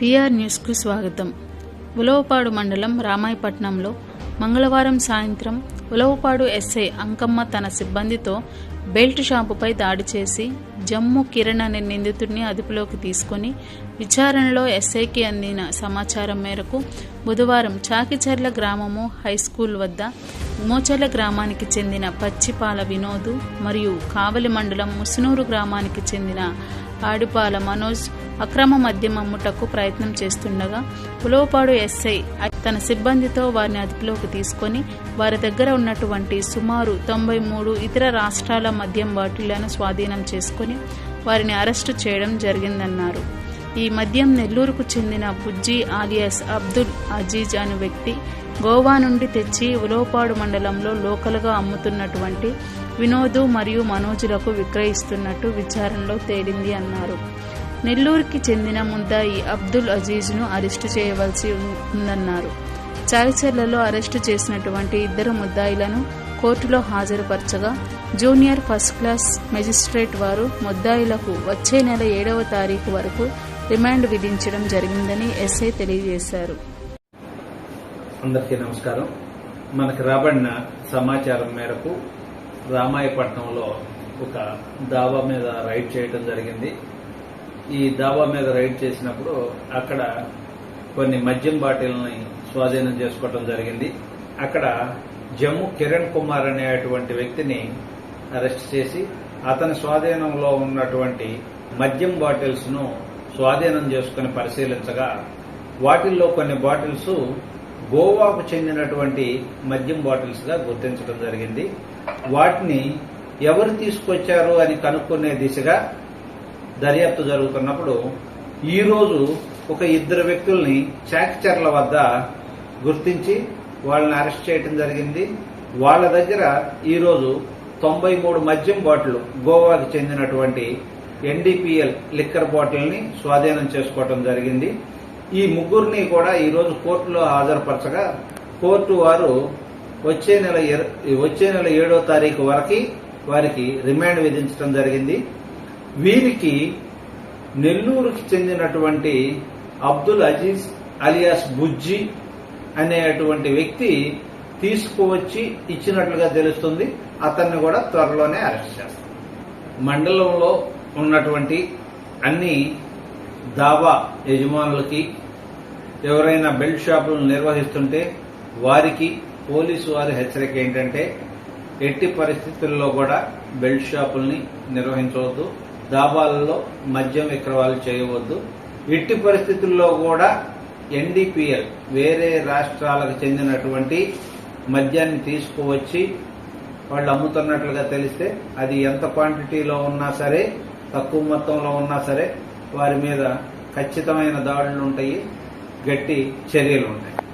PR న్యూస్కు స్వాగతం. ఉలవపాడు మండలం రామాయపట్నంలో మంగళవారం సాయంత్రం ఉలవపాడు ఎస్ఐ అంకమ్మ తన సిబ్బందితో బెల్ట్ షాపుపై దాడి చేసి జమ్ము కిరణ్ అనే నిందితుడిని అదుపులోకి తీసుకొని విచారణలో ఎస్ఐకి అందిన సమాచారం మేరకు బుధవారం చాకిచర్ల గ్రామము హైస్కూల్ వద్ద మోచర్ల గ్రామానికి చెందిన పచ్చిపాల వినోద్ మరియు కావలి మండలం ముసునూరు గ్రామానికి చెందిన ఆడిపాల మనోజ్ అక్రమ మద్యం అమ్ముటకు ప్రయత్నం చేస్తుండగా పులవపాడు ఎస్ఐ తన సిబ్బందితో వారిని అదుపులోకి తీసుకొని వారి దగ్గర ఉన్నటువంటి సుమారు తొంభై మూడు ఇతర రాష్ట్రాల మద్యం బాటిళ్ళను స్వాధీనం చేసుకొని వారిని అరెస్టు చేయడం జరిగిందన్నారు. ఈ మద్యం నెల్లూరుకు చెందిన బుజ్జి ఆలియాస్ అబ్దుల్ అజీజ్ అనే వ్యక్తి గోవా నుండి తెచ్చి ఉలవపాడు మండలంలో లోకల్గా అమ్ముతున్నటువంటి వినోదు మరియు మనోజులకు విక్రయిస్తున్నట్టు విచారణలో తేలింది అన్నారు. నెల్లూరుకి చెందిన ముద్దాయి అబ్దుల్ అజీజ్ను అరెస్టు చేయవలసి ఉందన్నారు. చాయిచర్లలో అరెస్టు చేసినటువంటి ఇద్దరు ముద్దాయిలను కోర్టులో హాజరుపరచగా జూనియర్ ఫస్ట్ క్లాస్ మెజిస్ట్రేట్ వారు ముద్దాయిలకు వచ్చే నెల ఏడవ తారీఖు వరకు రిమాండ్ విధించడం జరిగిందని ఎస్ఐ తెలియజేశారు. అందరికీ నమస్కారం. మనకు రాబడిన సమాచారం మేరకు రామాయపట్నంలో ఒక దాబా మీద రైడ్ చేయడం జరిగింది. ఈ దాబా మీద రైడ్ చేసినప్పుడు అక్కడ కొన్ని మద్యం బాటిల్ని స్వాధీనం చేసుకోవడం జరిగింది. అక్కడ జమ్ము కిరణ్ కుమార్ అనేటువంటి వ్యక్తిని అరెస్ట్ చేసి అతని స్వాధీనంలో ఉన్నటువంటి మద్యం బాటిల్స్ను స్వాధీనం చేసుకుని పరిశీలించగా వాటిల్లో కొన్ని బాటిల్స్ గోవాకు చెందినటువంటి మద్యం బాటిల్స్గా గుర్తించడం జరిగింది. వాటిని ఎవరు తీసుకొచ్చారు అని కనుక్కునే దిశగా దర్యాప్తు జరుగుతున్నప్పుడు ఈ రోజు ఒక ఇద్దరు వ్యక్తుల్ని చాకిచర్ల వద్ద గుర్తించి వాళ్ళని అరెస్ట్ చేయడం జరిగింది. వాళ్ళ దగ్గర ఈరోజు తొంభై మూడు మద్యం బాటిల్ గోవాకు చెందినటువంటి ఎన్డీపీఎల్ లిక్కర్ బాటిల్ని స్వాధీనం చేసుకోవడం జరిగింది. ఈ ముగ్గురిని కూడా ఈరోజు కోర్టులో హాజరుపరచగా కోర్టు వారు వచ్చే నెల వచ్చే నెల ఏడో తారీఖు వరకు వారికి రిమాండ్ విధించడం జరిగింది. వీరికి నెల్లూరుకి చెందినటువంటి అబ్దుల్ అజీజ్ అలియాస్ బుజ్జి అనేటువంటి వ్యక్తి తీసుకువచ్చి ఇచ్చినట్లుగా తెలుస్తుంది. అతన్ని కూడా త్వరలోనే అరెస్ట్ చేస్తారు మండలంలో ఉన్నటువంటి అన్ని దాబా యజమానులకి ఎవరైనా బెల్ట్ షాపులను నిర్వహిస్తుంటే వారికి పోలీసు వారి హెచ్చరిక ఏంటంటే ఎట్టి పరిస్థితుల్లో కూడా బెల్ట్ షాపుల్ని నిర్వహించవద్దు దాబాలలో మద్యం విక్రవాలు చేయవద్దు. ఎట్టి పరిస్థితుల్లో కూడా ఎన్డీపీఎల్ వేరే రాష్ట్రాలకు చెందినటువంటి మద్యాన్ని తీసుకువచ్చి వాళ్ళు అమ్ముతున్నట్లుగా తెలిస్తే అది ఎంత క్వాంటిటీలో ఉన్నా సరే తక్కువ మొత్తంలో ఉన్నా సరే వారి మీద ఖచ్చితమైన దాడులు ఉంటాయి గట్టి చర్యలు ఉంటాయి.